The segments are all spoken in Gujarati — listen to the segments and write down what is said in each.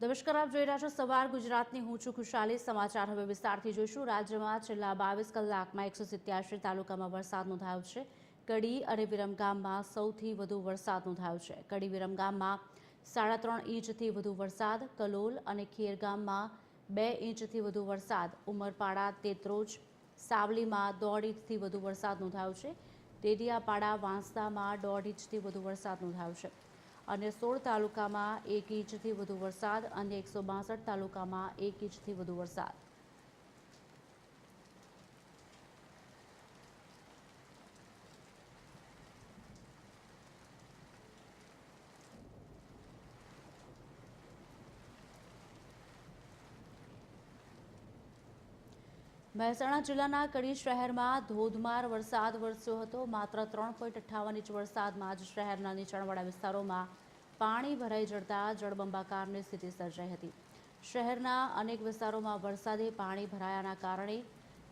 નમસ્કાર, આપ જોઈ રહ્યા છો સવાર ગુજરાતની હું છું ખુશાલી. સમાચાર હવે વિસ્તારથી જોઈશું. રાજ્યમાં છેલ્લા બાવીસ કલાકમાં એકસો સિત્યાસી તાલુકામાં વરસાદ નોંધાયો છે. કડી અને વિરમગામમાં સૌથી વધુ વરસાદ નોંધાયો છે. કડી, વિરમગામમાં સાડા ત્રણ ઇંચથી વધુ વરસાદ, કલોલ અને ખેરગામમાં બે ઇંચથી વધુ વરસાદ. ઉમરપાડા, તેત્રોજ, સાવલીમાં દોઢ ઇંચથી વધુ વરસાદ નોંધાયો છે. તેડિયાપાડા, વાંસદામાં દોઢ ઇંચથી વધુ વરસાદ નોંધાયો છે. અને સોળ તાલુકામાં એક ઇંચથી વધુ વરસાદ અને એકસો બાસઠ તાલુકામાં એક ઇંચથી વધુ વરસાદ. મહેસાણા જિલ્લાના કડી શહેરમાં ધોધમાર વરસાદ વરસ્યો હતો. માત્ર ત્રણ પોઈન્ટ અઠ્ઠાવન ઇંચ વરસાદમાં જ શહેરના નીચાણવાળા વિસ્તારોમાં પાણી ભરાઈ જડતા જળબંબાકારની સ્થિતિ સર્જાઈ હતી. શહેરના અનેક વિસ્તારોમાં વરસાદે પાણી ભરાયાના કારણે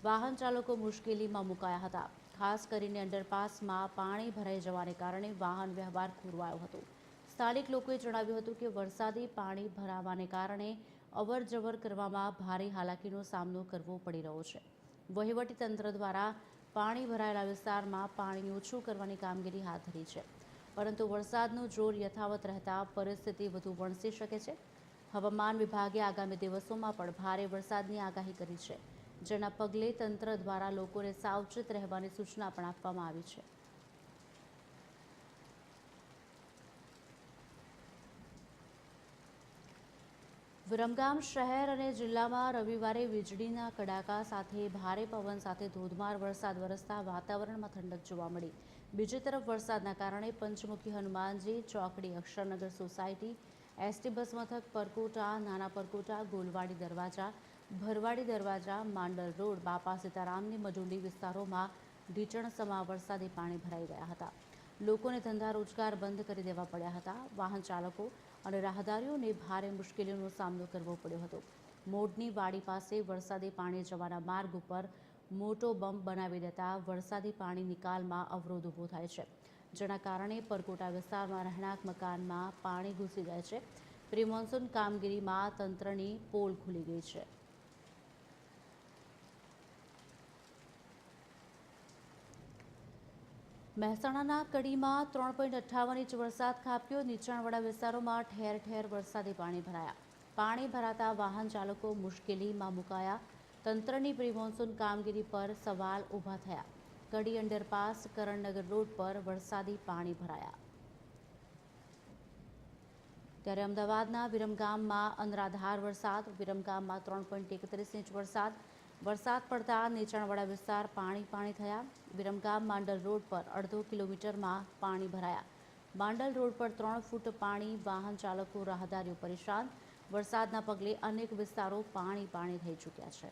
વાહન ચાલકો મુશ્કેલીમાં મુકાયા હતા. ખાસ કરીને અંડરપાસમાં પાણી ભરાઈ જવાને કારણે વાહન વ્યવહાર ખોરવાયો હતો. સ્થાનિક લોકોએ જણાવ્યું હતું કે વરસાદી પાણી ભરાવાને કારણે અવર જવર કરવામાં ભારે હાલાકીનો સામનો કરવો પડી રહ્યો છે. વહીવટી તંત્ર દ્વારા પાણી ભરાયેલા વિસ્તારમાં પાણી ઓછું કરવાની કામગીરી હાથ ધરી છે. પરંતુ વરસાદનું જોર યથાવત રહેતા પરિસ્થિતિ વધુ વણસી શકે છે. હવામાન વિભાગે આગામી દિવસોમાં પણ ભારે વરસાદની આગાહી કરી છે, જેના પગલે તંત્ર દ્વારા લોકોને સાવચેત રહેવાની સૂચના પણ આપવામાં આવી છે. વિરમગામ શહેર અને જિલ્લામાં રવિવારે વીજળીના કડાકા સાથે ભારે પવન સાથે ધોધમાર વરસાદ વરસતા વાતાવરણમાં ઠંડક જોવા મળી. બીજી તરફ વરસાદના કારણે પંચમુખી હનુમાનજી, ચોકડી અક્ષરનગર સોસાયટી, એસટી બસ મથક, પરકોટા, નાના પરકોટા, ગોલવાડી દરવાજા, ભરવાડી દરવાજા, માંડલ રોડ, બાપા સીતારામની મજુંડી વિસ્તારોમાં ઢીચણસમા વરસાદી પાણી ભરાઈ ગયા હતા. લોકોને ધંધા રોજગાર બંધ કરી દેવા પડ્યા હતા. વાહન ચાલકો અને રાહદારીઓને ભારે મુશ્કેલીઓનો સામનો કરવો પડ્યો હતો. મોડની વાડી પાસે વરસાદી પાણી જવાના માર્ગ ઉપર મોટો બમ્પ બનાવી દેતા વરસાદી પાણી નિકાલમાં અવરોધ ઊભો થાય છે. જેના કારણે પરકોટા વિસ્તારમાં રહેણાંક મકાનમાં પાણી ઘૂસી જાય છે. પ્રિમોન્સૂન કામગીરીમાં તંત્રની પોલ ખુલી ગઈ છે. મહેસાણાના કડીમાં ત્રણ પોઈન્ટ અઠ્ઠાવન ઇંચ વરસાદ ખાબક્યો. નીચાણવાળા વિસ્તારોમાં ઠેર ઠેર વરસાદી પાણી ભરાયા. પાણી ભરાતા વાહન ચાલકો મુશ્કેલીમાં મુકાયા. તંત્રની પ્રી કામગીરી પર સવાલ ઊભા થયા. કડી અંડરપાસ કરણનગર રોડ પર વરસાદી પાણી ભરાયા. ત્યારે અમદાવાદના વિરમગામમાં અનરાધાર વરસાદ. વિરમગામમાં ત્રણ પોઈન્ટ એકત્રીસ ઇંચ વરસાદ. વરસાદ પડતા નીચાણવાળા વિસ્તાર પાણી પાણી થયા. વિરમગામ માંડલ રોડ પર અડધો કિલોમીટરમાં પાણી ભરાયા. માંડલ રોડ પર ત્રણ ફૂટ પાણી વાહન ચાલકો રાહદારીઓ પરેશાન. વરસાદના પગલે અનેક વિસ્તારો પાણી પાણી થઈ ચૂક્યા છે.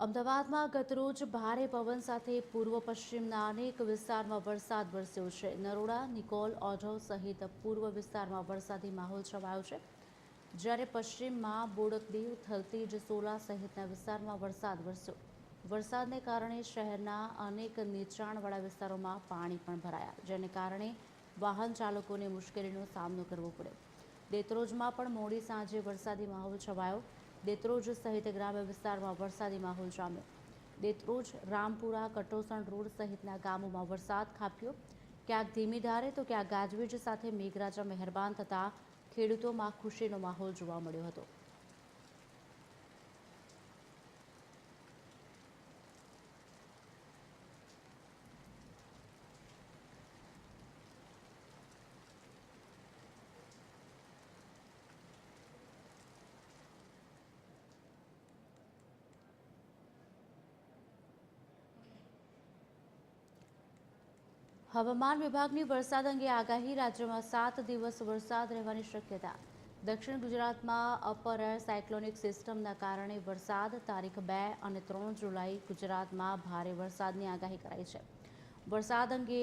અમદાવાદમાં ગતરોજ ભારે પવન સાથે પૂર્વ પશ્ચિમના અનેક વિસ્તારમાં વરસાદ વરસ્યો છે. નરોડા, નિકોલ, ઓઢવ સહિત પૂર્વ વિસ્તારમાં વરસાદી માહોલ છવાયો છે. જ્યારે પશ્ચિમમાં બોડકદેવ, થલતેજ, સોલા સહિતના વિસ્તારમાં વરસાદ વરસ્યો. વરસાદને કારણે શહેરના અનેક નીચાણવાળા વિસ્તારોમાં પાણી પણ ભરાયા, જેને કારણે વાહન ચાલકોને મુશ્કેલીનો સામનો કરવો પડ્યો. દેતરોજમાં પણ મોડી સાંજે વરસાદી માહોલ છવાયો. દેત્રોજ સહિત ગ્રામ્ય વિસ્તારમાં વરસાદી માહોલ જામ્યો. દેત્રોજ, રામપુરા, કટોસણ રોડ સહિતના ગામોમાં વરસાદ ખાબક્યો. ક્યાંક ધીમી ધારે તો ક્યાંક ગાજવીજ સાથે મેઘરાજા મહેરબાન થતાં ખેડૂતોમાં ખુશીનો માહોલ જોવા મળ્યો હતો. હવામાન વિભાગની વરસાદ અંગે આગાહી, રાજ્યમાં સાત દિવસ વરસાદ રહેવાની શક્યતા. દક્ષિણ ગુજરાતમાં અપર એર સાયક્લોનિક સિસ્ટમના કારણે વરસાદ તારીખ બે અને ત્રણ જુલાઈ ગુજરાતમાં ભારે વરસાદની આગાહી કરાઈ છે. વરસાદ અંગે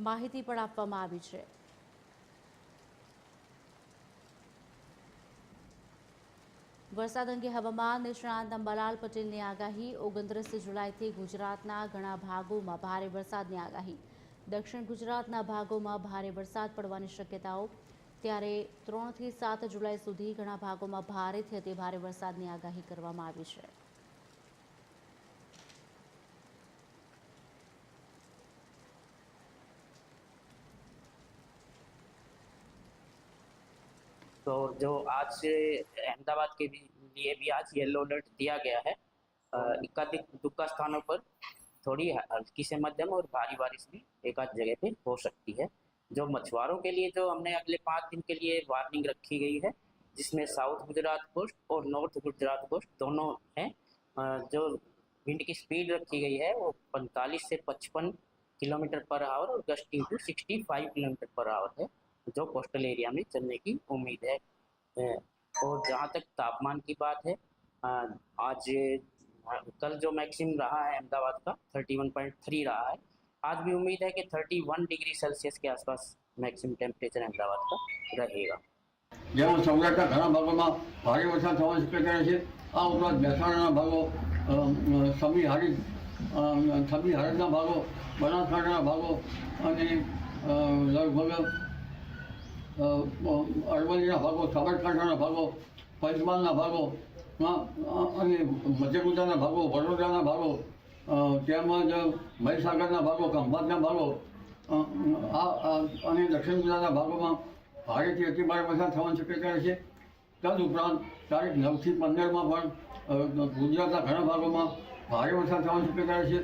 માહિતી પણ આપવામાં આવી છે. વરસાદ અંગે હવામાન નિષ્ણાંત અંબાલાલ પટેલની આગાહી ઓગણત્રીસ જુલાઈથી ગુજરાતના ઘણા ભાગોમાં ભારે વરસાદની આગાહી. દક્ષિણ ગુજરાતના ભાગોમાં ભારે વરસાદ પડવાની શક્યતાઓ. ત્યારે ત્રણથી સાત જુલાઈ સુધી ઘણા ભાગોમાં ભારેથી અતિ ભારે વરસાદની આગાહી કરવામાં આવી છે. तो जो आज से अहमदाबाद के भी- लिए भी आज येलो अलर्ट दिया गया है। एकाधिक दुक्का स्थानों पर थोड़ी हल्की से मध्यम और भारी बारिश भी एक आध जगह पे हो सकती है। जो मछुआरों के लिए जो हमने अगले पाँच दिन के लिए वार्निंग रखी गई है, जिसमें साउथ गुजरात कोस्ट और नॉर्थ गुजरात कोस्ट दोनों हैं। जो विंड की स्पीड रखी गई है, वो 45 से 55 किलोमीटर पर आवर और gusting to 65 kilometre per hour है। जो कोस्टल एरिया में चलने की उम्मीद है अ, और जहाँ तक तापमान की बात है अ, आज अ, कल जो मैक्सिमम रहा है अहमदाबाद का 31.3 रहा है आज भी उम्मीद है कि 31 डिग्री सेल्सियस के आसपास मैक्सिमम टेम्परेचर अहमदाबाद का रहेगा જેમાં સૌરાષ્ટ્રના ઘણા ભાગોમાં ભારે વરસાદ થવાની શક્યતા છે આ ઉપરાંત મહેસાણાના ભાગો અ, અ, સમી હારીજ અ, સમી હારીજના ભાગો બનાસકાંઠાના ભાગો અને અ, લગભગ અ, અ, અરવલ્લીના ભાગો, સાબરકાંઠાના ભાગો, પંચમહાલના ભાગો અને મધ્ય ગુજરાતના ભાગો, વડોદરાના ભાગો તેમજ મહીસાગરના ભાગો, ખંભાતના ભાગો આ અને દક્ષિણ ગુજરાતના ભાગોમાં ભારેથી અતિ ભારે વરસાદ થવાની શક્યતા છે. તદુપરાંત તારીખ નવથી પંદરમાં પણ ગુજરાતના ઘણા ભાગોમાં ભારે વરસાદ થવાની શક્યતા છે.